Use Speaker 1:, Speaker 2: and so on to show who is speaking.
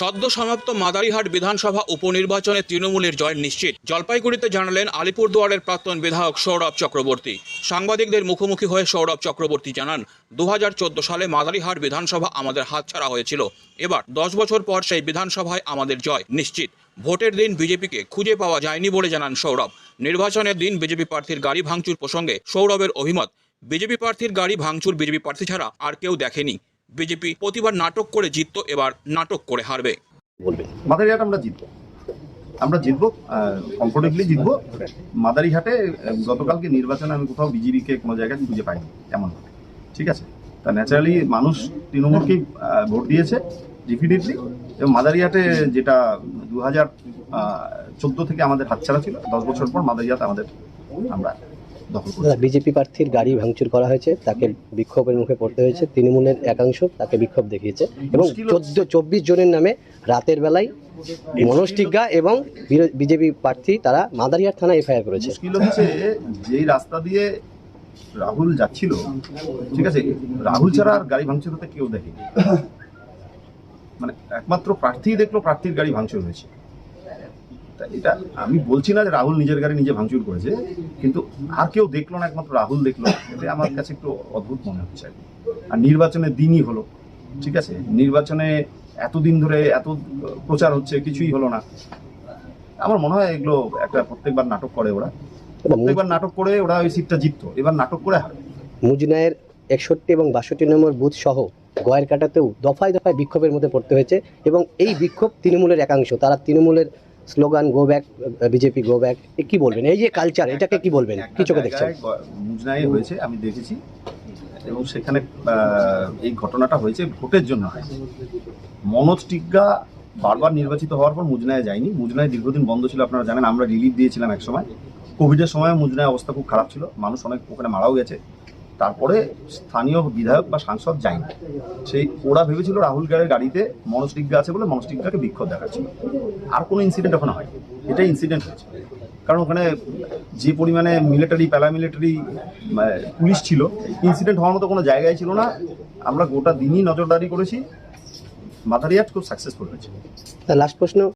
Speaker 1: সদ্য সমাপ্ত মাদারিহাট বিধানসভা উপনির্বাচনে তৃণমূলের জয় নিশ্চিত। জলপাইগুড়িতে জানালেন আলিপুরদুয়ারের প্রাক্তন বিধায়ক সৌরভ চক্রবর্তী। সাংবাদিকদের মুখোমুখি হয়ে সৌরভ চক্রবর্তী জানান দু হাজার চোদ্দ সালে মাদারিহাট বিধানসভা আমাদের হাতছাড়া হয়েছিল। এবার দশ বছর পর সেই বিধানসভায় আমাদের জয় নিশ্চিত। ভোটের দিন বিজেপিকে খুঁজে পাওয়া যায়নি বলে জানান সৌরভ। নির্বাচনের দিন বিজেপি প্রার্থীর গাড়ি ভাঙচুর প্রসঙ্গে সৌরভের অভিমত। বিজেপি প্রার্থীর গাড়ি ভাঙচুর বিজেপি প্রার্থী ছাড়া আর কেউ দেখেনি। বিজেপি প্রতিবার নাটক করে জিততো, এবার নাটক করে হারবে।
Speaker 2: মাদারিহাট আমরা জিতবো। আমরা জিতবো কমফোর্টেবলি জিতবো। মাদারিহাটে গতকালকে নির্বাচনে আমি কোথাও বিজেপিকে কোনো জায়গায় খুঁজে পাইনি, এমন ঠিক আছে? তা ন্যাচারালি মানুষ তৃণমূলকেই ভোট দিয়েছে ডেফিনেটলি এবং মাদারিহাটে যেটা দু হাজার চোদ্দ থেকে আমাদের হাতছাড়া ছিল, দশ বছর পর মাদারিহাট আমাদের, আমরা
Speaker 3: বিজেপি প্রার্থীর গাড়ি ভাঙচুর করা হয়েছে তাকে বিক্ষোভের মুখে পড়তে হয়েছে তৃণমূলের একাংশ তাকে বিক্ষোভ দেখিয়েছে এবং চোদ্দ চব্বিশ জনের নামে রাতের বেলায় মনোজ টিগ্গা এবং বিজেপি প্রার্থী তারা মাদারিয়ার থানায় এফআইআর করেছে।
Speaker 2: যেই রাস্তা দিয়ে রাহুল যাচ্ছিল ঠিক আছে রাহুল ছাড়া আর গাড়ি ভাঙচুর হতে কেউ দেখেনি। মানে একমাত্র প্রার্থী দেখল প্রার্থীর গাড়ি ভাঙচুর হয়েছে। এটা আমি বলছি না যে রাহুল নিজের গাড়ি নিজে ভাঙচুর করেছে, কিন্তু আর কেউ দেখল না, একমাত্র রাহুল দেখল এটা আমার কাছে একটু অদ্ভুত মনে হচ্ছে। আর নির্বাচনের দিনই হলো, ঠিক আছে? নির্বাচনে এতদিন ধরে এত প্রচার হচ্ছে, কিছুই হলো না। আমার মনে হয় এগুলো একটা প্রত্যেকবার নাটক করে ওরা। প্রত্যেকবার নাটক করে ওরা ওই সিটটা জিততো, এবার নাটক করে হারে
Speaker 3: মুজনায়ের একষট্টি এবং বাষট্টি নম্বর বুথ সহ গয়ের কাটাতেও দফায় দফায় বিক্ষোভের মধ্যে পড়তে হয়েছে, এবং এই বিক্ষোভ তৃণমূলের একাংশ, তারা তৃণমূলের slogan go back BJP go back কি বলবেন? এই যে কালচার এটাকে কি বলবেন? কি চোখে দেখছেন?
Speaker 2: মুজনাই হয়েছে আমি দেখেছি। এবং সেখানে এই ঘটনাটা হয়েছে ভোটের জন্য হয়। মনোজ টিগ্গা বারবার নির্বাচিত হওয়ার পর মুজনায় যায়নি। মুজনায় দীর্ঘদিন বন্ধ ছিল আপনারা জানেন আমরা রিলিফ দিয়েছিলাম এক সময় কোভিডের সময় মুজনায় অবস্থা খুব খারাপ ছিল। মানুষ অনেক ওখানে মারাও গেছে। তারপরে স্থানীয় বিধায়ক বা সাংসদ যায়নি। সেই ওরা ভেবেছিল রাহুল গাড়ির গাড়িতে মনোজ আছে বলে মনোজ বিক্ষোভ দেখাচ্ছিল। আর কোনো ইনসিডেন্ট ওখানে হয় এটাই ইনসিডেন্ট হয়েছে। কারণ ওখানে যে পরিমাণে মিলিটারি প্যারামিলিটারি পুলিশ ছিল ইনসিডেন্ট হওয়ার মতো কোনো জায়গায় ছিল না। আমরা গোটা দিনই নজরদারি করেছি। মাদারিয়াট খুব সাকসেসফুল হয়েছে।
Speaker 3: লাস্ট প্রশ্ন।